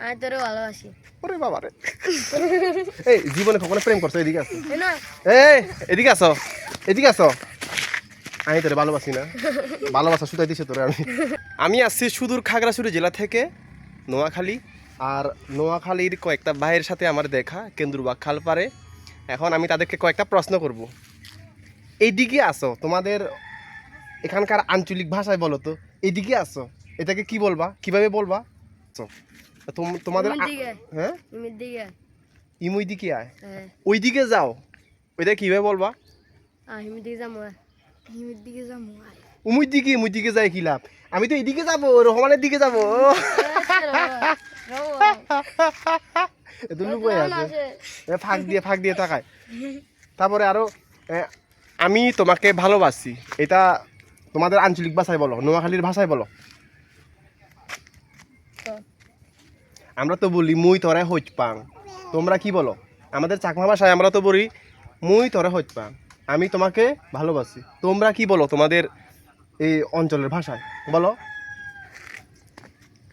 আমি তোরে ভালোবাসি। ওরে বাবা রে এই জীবনে কখনো প্রেম করছ? এদিকে আসো। এই এদিকে আসো। এদিকে আসো। আমি তোরে ভালোবাসি না। ভালোবাসা শুধু দিছে তোরে আমি। আমি আসছি সুদূর খাগড়াছড়ি জেলা থেকে নোয়াখালী। আর নোয়াখালীর কয়েকটা ভাইয়ের সাথে আমার দেখা কেন্দ্রবাগ খাল পারে এখন আমি তাদেরকে কয়েকটা প্রশ্ন করব। এইদিকে আসো। তোমাদের এখানকার আঞ্চলিক ভাষায় বলো তো। এইদিকে আসো। এটাকে কি বলবা? কীভাবে বলবা? আসো। তোম- তোমাদের হ্যাঁ? ইমুই দিকে আয়। হ্যাঁ। ওই দিকে যাও। ওইটা কীভাবে বলবা? আ হিমির দিকে যাব দিকে উমুই দিকে যাই কি লাভ? আমি তো এইদিকে যাব রহমানের দিকে যাব। লুকোয় আছে। ফাঁক দিয়ে ফাঁক দিয়ে তাকায়। তারপরে আরও আমি তোমাকে ভালোবাসি। এটা তোমাদের আঞ্চলিক ভাষায় বলো নোয়াখালীর ভাষায় বলো। আমরা তো বলি মুই তরে হইচ পাং। তোমরা কি বলো? আমাদের চাকমা ভাষায় আমরা তো বলি মুই তরে হইচ পাং। আমি তোমাকে ভালোবাসি। তোমরা কি বলো তোমাদের এই অঞ্চলের ভাষায়? বলো।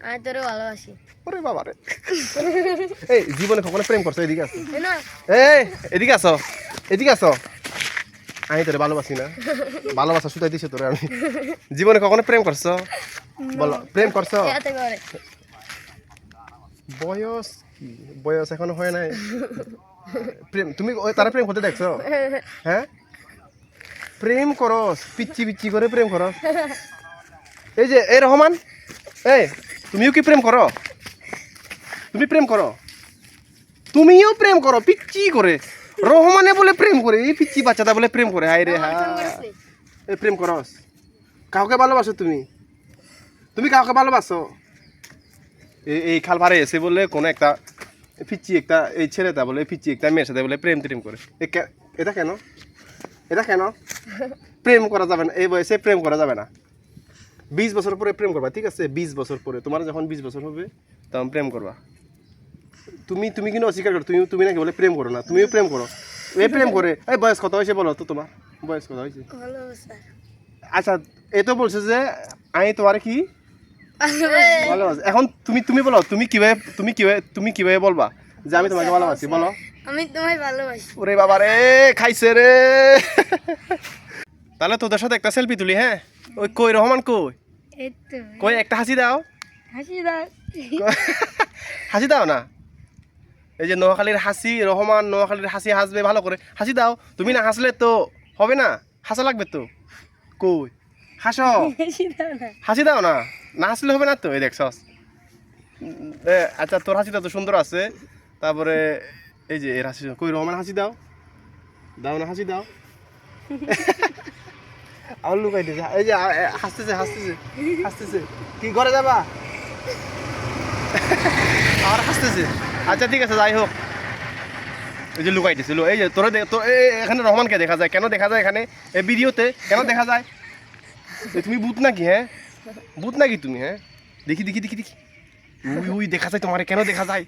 আমি তোরে ভালোবাসি। ওরে বাবা রে এই জীবনে কখনো প্রেম করছ? এদিকে আসো। এই এদিকে আসো। এদিকে আসো। আমি তোরে ভালোবাসি না। ভালোবাসা শুধাই দিছে তোরে আমি। জীবনে কখনো প্রেম করছ? বলো। প্রেম করছ? করে বয়স কি? বয়স এখনও হয় নাই? প্রেম তুমি তারা প্রেম করতে দেখছ? হ্যাঁ? প্রেম করস পিচ্ছি পিচ্ছি করে প্রেম করস। এই যে এই রহমান এই তুমিও কি প্রেম করো? তুমি প্রেম করো? তুমিও প্রেম করো পিচ্ছি করে। রহমানে বলে প্রেম করে এই পিচ্ছি বাচ্চাটা বলে প্রেম করে। হাই রে হা প্রেম করস। কাউকে ভালোবাসো তুমি? তুমি কাউকে ভালোবাসো? এই এই খাল পারে এসে বলে কোনো একটা পিচ্ছি একটা এই ছেলেটা বলে পিচ্ছি একটা মেয়ের সাথে বলে প্রেম প্রেম করে। এটা কেন? এটা কেন? প্রেম করা যাবে না। এই বয়সে প্রেম করা যাবে না। বিশ বছর পরে প্রেম করবা ঠিক আছে? বিশ বছর পরে। তোমার যখন বিশ বছর হবে তখন প্রেম করবা। তুমি তুমি কিন্তু অস্বীকার করো। তুমি তুমি নাকি বলে প্রেম করো না? তুমিও প্রেম করো। এ প্রেম করে। এই বয়স কত হয়েছে বলো তো তোমার? বয়স কত হয়েছে? আচ্ছা এ তো বলছে যে আমি তোমার কি এখন তুমি তুমি বলো তুমি কীভাবে তুমি কীভাবে তুমি কীভাবে বলবা? যে আমি তোমাকে ভালোবাসি বলো। আমি তোমায় ভালোবাসি। ওরে বাবা রে খাইছে রে। তাহলে তোদের সাথে একটা সেলফি তুলি হ্যাঁ? ওই কই রহমান কই? কই একটা হাসি দাও। হাসি দাও। হাসি দাও না? এই যে নোয়াখালীর হাসি রহমান নোয়াখালীর হাসি হাসবে ভালো করে। হাসি দাও। তুমি না হাসলে তো হবে না? হাসা লাগবে তো? কই? হাসো। হাসি দাও না। না। হাসলে হবে না তো এই দেখছস। আচ্ছা তোর হাসিটা তো সুন্দর আছে। তারপরে এই যে এর হাসি কই রহমান হাসি দাও? দাও না হাসি দাও। আর লুকাই দিয়েছে এই যে হাসতেছে হাসতেছে হাসতেছে। কি ঘরে যাবা? আর হাসতেছে। আচ্ছা ঠিক আছে যাই হোক। এই যে লুকাই দিছিল এই যে তোরা এখানে রহমানকে দেখা যায়। কেন দেখা যায় এখানে? এই ভিডিওতে কেন দেখা যায়? তুমি ভূত নাকি হ্যাঁ? ভূত নাকি তুমি হ্যাঁ? দেখি দেখি দেখি দেখি। উই উই দেখা যায় তোমার কেন দেখা যায়?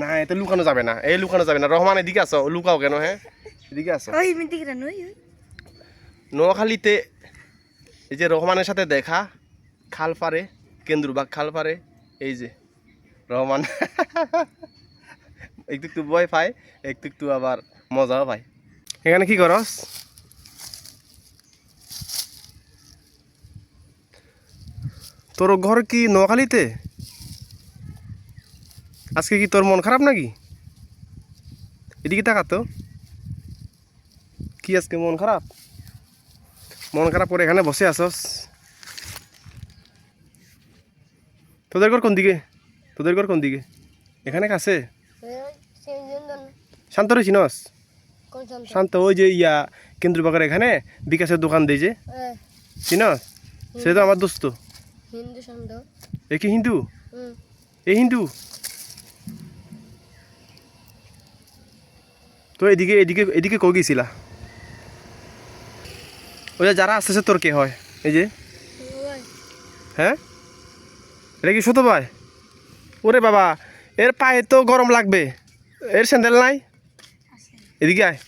না এতে লুকানো যাবে না এই লুকানো যাবে না। রহমান এদিকে আসো লুকাও কেন হ্যাঁ? এদিকে আসো। নোয়াখালীতে এই যে রহমানের সাথে দেখা খাল পারে কেন্দ্রবাগ খাল পারে এই যে রহমান। একটু একটু ভয় পায় একটু একটু আবার মজাও পায়। এখানে কি করস? তোর ঘর কি নোয়াখালীতে? আজকে কি তোর মন খারাপ নাকি? এদিকে তাকা তো। কি আজকে মন খারাপ? মন খারাপ করে এখানে বসে আসস তোদের ঘর কোন দিকে? তোদের ঘর কোন দিকে? এখানে কাছে শান্ত রে চিনস শান্ত? শান্ত ওই যে ইয়া কেন্দ্রবাগার এখানে বিকাশের দোকান দেয় যে। চিনস? সে তো আমার দোস্ত। হিন্দু শান্ত এ কি হিন্দু এ হিন্দু? তো এদিকে এদিকে এদিকে কো গেছিলা? ওই যে যারা আসতেছে তোর কে হয়? এই যে। হ্যাঁ? এটা কি সুতো ভাই? ওরে বাবা এর পায়ে তো গরম লাগবে। এর স্যান্ডেল নাই? এদিকে আয়।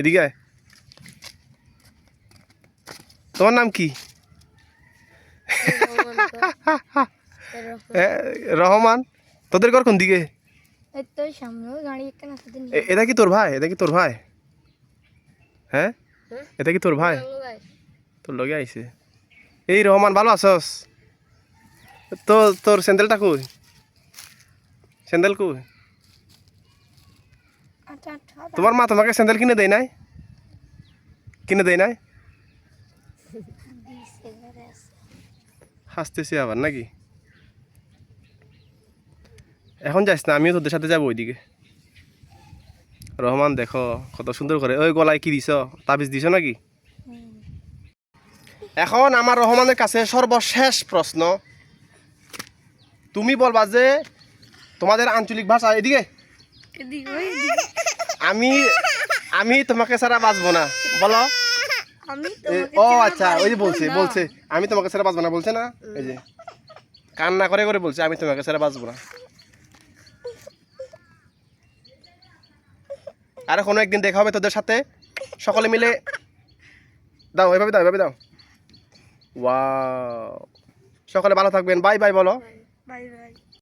এদিকে আয়। তোমার নাম কি? রহমান তোদের ঘর কোন দিকে? এটা কি তোর ভাই? এটা কি তোর ভাই? হ্যাঁ? হ্যাঁ? এটা কি তোর ভাই? তোর লগে আইছে। এই রহমান ভালো আছস? তো তোর স্যান্ডেলটা কই? স্যান্ডেল কই? আচ্ছা আচ্ছা। তোমার মা তোমাকে স্যান্ডেল কিনে দেয় নাই? কিনে দেয় নাই দিছে ঘরে আছে। হাসতেছি আবার নাকি? এখন যাইস না আমিও তোদের সাথে যাব ওইদিকে। রহমান দেখো কত সুন্দর করে। ওই গলায় কি দিছ? তাবিজ দিছ নাকি। এখন আমার রহমানের কাছে সর্বশেষ প্রশ্ন। তুমি বলবা যে তোমাদের আঞ্চলিক ভাষা এদিকে। আমি আমি তোমাকে ছাড়া বাঁচবো না। বলো। ও আচ্ছা ওই যে বলছে বলছে আমি তোমাকে ছাড়া বাঁচবো না বলছে না? এই যে কান্না করে করে বলছে আমি তোমাকে ছাড়া বাঁচবো না। আর কোনো একদিন দেখা হবে তোদের সাথে? সকলে মিলে? দাও এভাবে দাও এভাবে দাও। ওয়াও। সকলে ভালো থাকবেন। বাই বাই বলো। Bye bye.